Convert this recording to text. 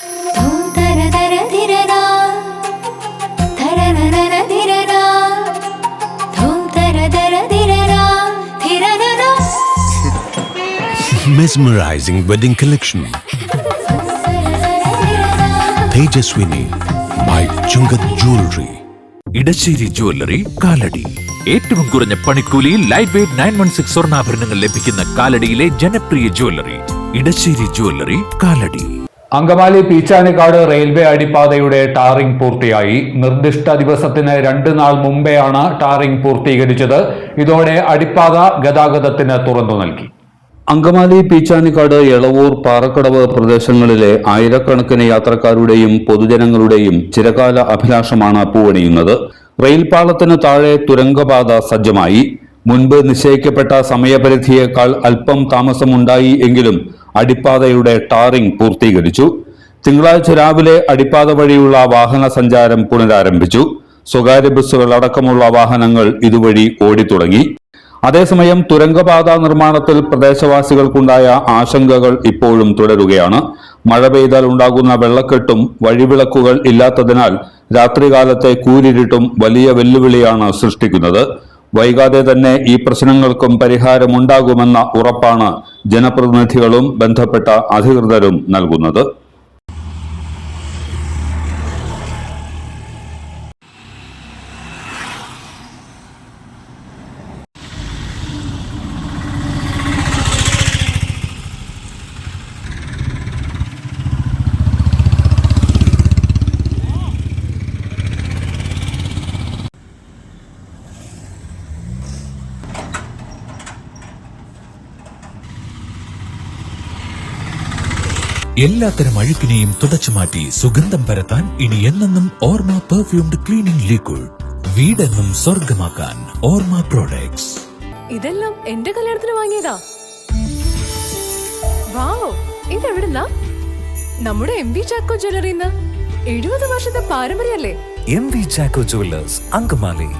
Mesmerizing wedding collection. Tejaswini by Chungat Jewelry. Edassery jewellery Kalady ഏറ്റവും കുറഞ്ഞ പണിക്കൂലിയിൽ light weight nine one six സ്വർണാഭരണങ്ങൾ ലഭിക്കുന്ന കാലടിയിലെ ജനപ്രിയ jewellery Edassery jewellery Kalady Angamaly Peechanikkad railway അടിപ്പാതയുടെ tarring പൂർത്തിയായി. നിർദ്ദിഷ്ട ദിവസത്തിന് രണ്ട് നാൾ മുമ്പെയാണ് ടാറിംഗ് പൂർത്തീകരിച്ചത്. ഇതോടെ അടിപ്പാത ഗതാഗതത്തിന് തുറന്നു നൽകി. അങ്കമാലി പീച്ചാനിക്കാട് എളവൂർ പാറക്കടവ് പ്രദേശങ്ങളിലെ ആയിരക്കണക്കിന് യാത്രക്കാരുടെയും പൊതുജനങ്ങളുടെയും ചിരകാല അഭിലാഷമാണ് പൂവണിയുന്നത്. റെയിൽപാളത്തിന് താഴെ തുരങ്കപാത സജ്ജമായി. മുൻപ് നിശ്ചയിക്കപ്പെട്ട സമയപരിധിയേക്കാൾ അല്പം താമസമുണ്ടായി എങ്കിലും അടിപ്പാതയുടെ ടാറിംഗ് പൂർത്തീകരിച്ചു. തിങ്കളാഴ്ച രാവിലെ അടിപ്പാത വഴിയുള്ള വാഹന സഞ്ചാരം പുനരാരംഭിച്ചു. സ്വകാര്യ ബസ്സുകൾ അടക്കമുള്ള വാഹനങ്ങൾ ഇതുവഴി ഓടിത്തുടങ്ങി. അതേസമയം തുരങ്കപാത നിർമ്മാണത്തിൽ പ്രദേശവാസികൾക്കുണ്ടായ ആശങ്കകൾ ഇപ്പോഴും തുടരുകയാണ്. മഴ പെയ്താൽ ഉണ്ടാകുന്ന വെള്ളക്കെട്ടും വഴിവിളക്കുകൾ ഇല്ലാത്തതിനാൽ രാത്രികാലത്തെ കൂരിരുട്ടും വലിയ വെല്ലുവിളിയാണ് സൃഷ്ടിക്കുന്നത്. വൈകാതെ തന്നെ ഈ പ്രശ്നങ്ങൾക്കും പരിഹാരമുണ്ടാകുമെന്ന ഉറപ്പാണ് ജനപ്രതിനിധികളും ബന്ധപ്പെട്ട അധികൃതരും നൽകുന്നത് എല്ലാത്തരം അഴുക്കിനെയും തുടച്ചു മാറ്റി സുഗന്ധം പരത്താൻ ഇനി എന്നെന്നും ഓർമ്മ പെർഫ്യൂംഡ് ക്ലീനിംഗ് ലിക്വിഡ് വീടെന്നും സ്വർഗമാക്കാൻ ഓർമ്മ പ്രോഡക്ട്സ് ഇതെല്ലാം എന്റെ കല്യാണത്തിന് വാങ്ങിയതാ. വാവ് ഇതെവിടുന്നാ? നമ്മുടെ എം വി ചാക്കോ ജ്വല്ലറിന്ന് എഴുപത് വർഷത്തെ പാരമ്പര്യല്ലേ M V Chacko jewellers Angamaly.